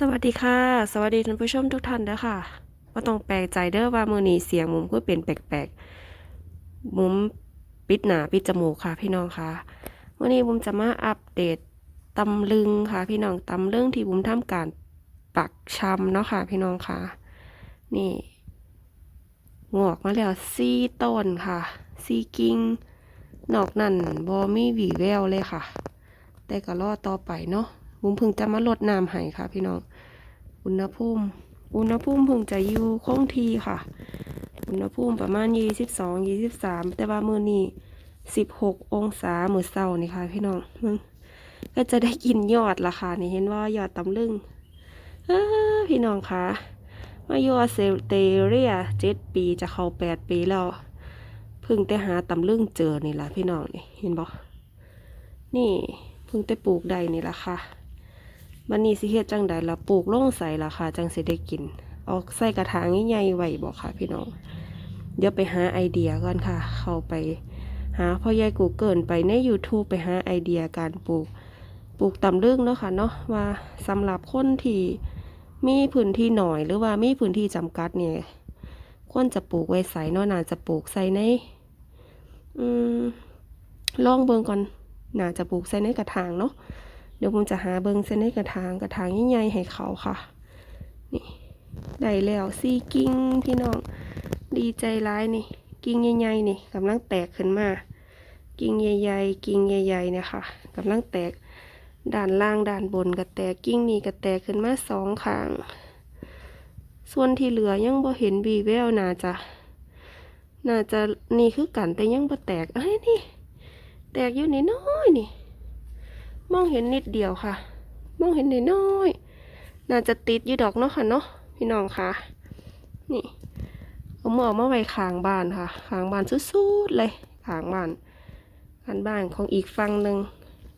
สวัสดีค่ะ สวัสดีท่านผู้ชมทุกท่านนะค่ะว่าต้องแปลกใจเด้อว่ามือนี้เสียงมุมก็เป็นแปลกๆ มุมปิดหนาปิดจมูกค่ะ พี่น้องค่ะวันนี้บุมจะมาอัปเดตตำลึงค่ะ พี่น้องตำลึงที่บุมทำการปักชำเนาะค่ะ พี่น้องค่ะ นี่ งอกมาแล้วซี่ต้นค่ะซี่กิ่งนอกนั่นบอมีหวีแววเลยค่ะ แต่ก็รอต่อไปเนาะ บุมพิ่งจะมาลดน้ำให้ค่ะ พี่น้อง อุณหภูมิ อุณหภูมิพิ่งจะอยู่คงที่ค่ะ อุณหภูมิประมาณยี่สิบสองยี่สิบสามแต่ว่ามือนี้สิบหกองศาเหมือเศร้านี่ค่ะ พี่น้องมึงก็จะได้กินยอดละค่ะนี่เห็นว่ายอดตำลึงพี่น้องค่ะมายออสเตเลียเจ็ดปีจะเข้าแปดปีแล้วพิ่งแต่หาตำลึงเจอนี่ละพี่น้องนี่เห็นบ่นี่พิ่งแต่ปลูกได้นี่ละค่ะ บันนี้สิเฮ็ดจังใดล่ะปลูกลงใส่ละค่ะ จังสิได้กินเอาใส่กระถางใหญ่ๆไว้บ่ค่ะ พี่น้อง เดี๋ยวไปหาไอเดียก่อนค่ะ เข้าไปหาพ่อใหญ่กูเกิลไปใน YouTube ไปหาไอเดียการปลูก ปลูกตำลึงเนาะค่ะเนาะว่าสำหรับคนที่มีพื้นที่หน่อยหรือว่ามีพื้นที่จำกัดเนี่ยควรจะปลูกไว้ใส่เนาะน่าจะปลูกใส่ใน อืมลองเบิ่งก่อนน่าจะปลูกใส่ในกระถางเนาะ เดี๋ยวผมจะหาเบิงใส่ในกระถางกระถางใหญ่ๆให้เขาค่ะ นี่ได้แล้วซี่กิ่งพี่น้อง ดีใจร้ายนี่ กิ่งใหญ่ๆนี่กำลังแตกขึ้นมา กิ่งใหญ่ๆกิ่งใหญ่ๆเนี่ยค่ะกำลังแตกด้านล่างด้านบนก็แตกกิ่งนี่ก็แตกขึ้นมาสองข้าง ส่วนที่เหลือยังบ่เห็นบีแววน่าจะน่าจะนี่คือกันแต่ยังบ่แตกเอ้ยนี่ แตกอยู่นิดน้อยนี่ มองเห็นนิดเดียวค่ะ มองเห็นน,น้อยๆน่าจะติดอยู่ดอกเนาะค่ะเนาะพี่น้องค่ะ นี่เอาหมอมาไว้ขางบ้านค่ะขางบ้านสุดๆเลยขางบ้านข้างบ้านของอีกฝั่งหนึ่ง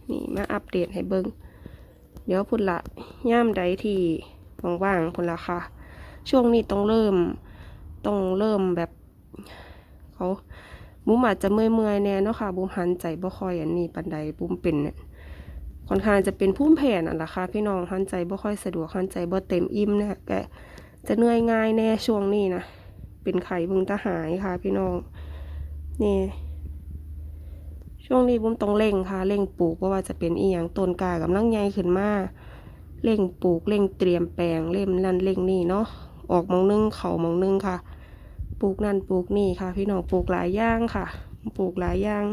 นี่มาอัปเดตให้เบิงเดี๋ยวพุ่นละย่ามใดที่ว่างๆพุ่นละค่ะ ช่วงนี้ต้องเริ่มต้องเริ่มแบบเขาบุมอาจจะเมื่อยๆแน่เนาะค่ะบุมหันใจบ่ค่อยอันนี้ปันใดบุมเป็นเนี่ย ค่อนข้างจะเป็นพุ่มแผ่นั่นแหละค่ะพี่น้องหันใจบ่ค่อยสะดวกหันใจบ่เต็มอิ่มนะแกจะเหนื่อยง่ายแน่ช่วงนี้นะเป็นไข่บึงตะหายค่ะ พี่น้องนี่ช่วงนี้บุมต้องเร่งค่ะเร่งปลูกเพราะว่าจะเป็นอีหยังต้นกากำลังใหญ่ขึ้นมาเร่งปลูกเร่งเตรียมแปลงเร่งนั่นเร่งนี่เนาะออกมองนึงเขามองนึงค่ะ ปลูกนั่นปลูกนี่ค่ะ พี่น้องปลูกหลายอย่างค่ะ ปลูกหลายอย่าง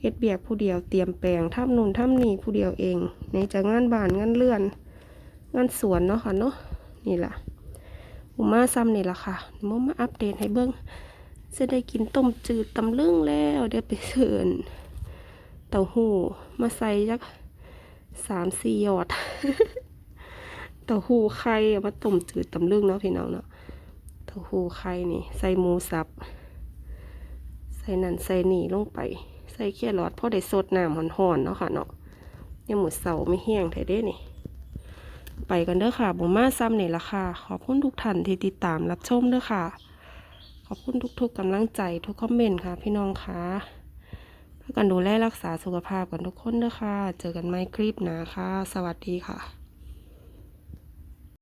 เฮ็ดเบียกผู้เดียวเตรียมแปลงทำนู่นทำนี่ผู้เดียวเองในจะงานบ้านงานเลื่อนงานสวนเนาะค่ะเนาะนี่แหละผมมาซ้ำนี่ละค่ะมมาอัปเดตให้เบิ้งจะได้กินต้มจืดตำลึงแล้วเดี๋ยวไปเชิญเต้าหู้มาใส่จักสามสี่หยอดเต้าหู้ไข่มาต้มจืดตำลึงเนาะพี่น้องเนาะเต้าหู้ไข่นี่ ใส่หมูสับ ใส่นั่นใส่นี่ลงไป ใส่แค่รอดพอได้สดน้ำห่อนๆเนาะค่ะเนาะยังหมดเสาไม่แห้งไทยเด้นี่ ไปกันเด้อค่ะบุมาซ้ำนี่ละค่ะ ขอบคุณทุกท่านที่ติดตามรับชมเด้อค่ะ ขอบคุณทุกๆกำลังใจทุกคอมเมนต์ค่ะ พี่น้องค่ะเพื่อกันดูแลรักษาสุขภาพกันทุกคนเด้อค่ะ เจอกันใหม่คลิปหนาค่ะ สวัสดีค่ะ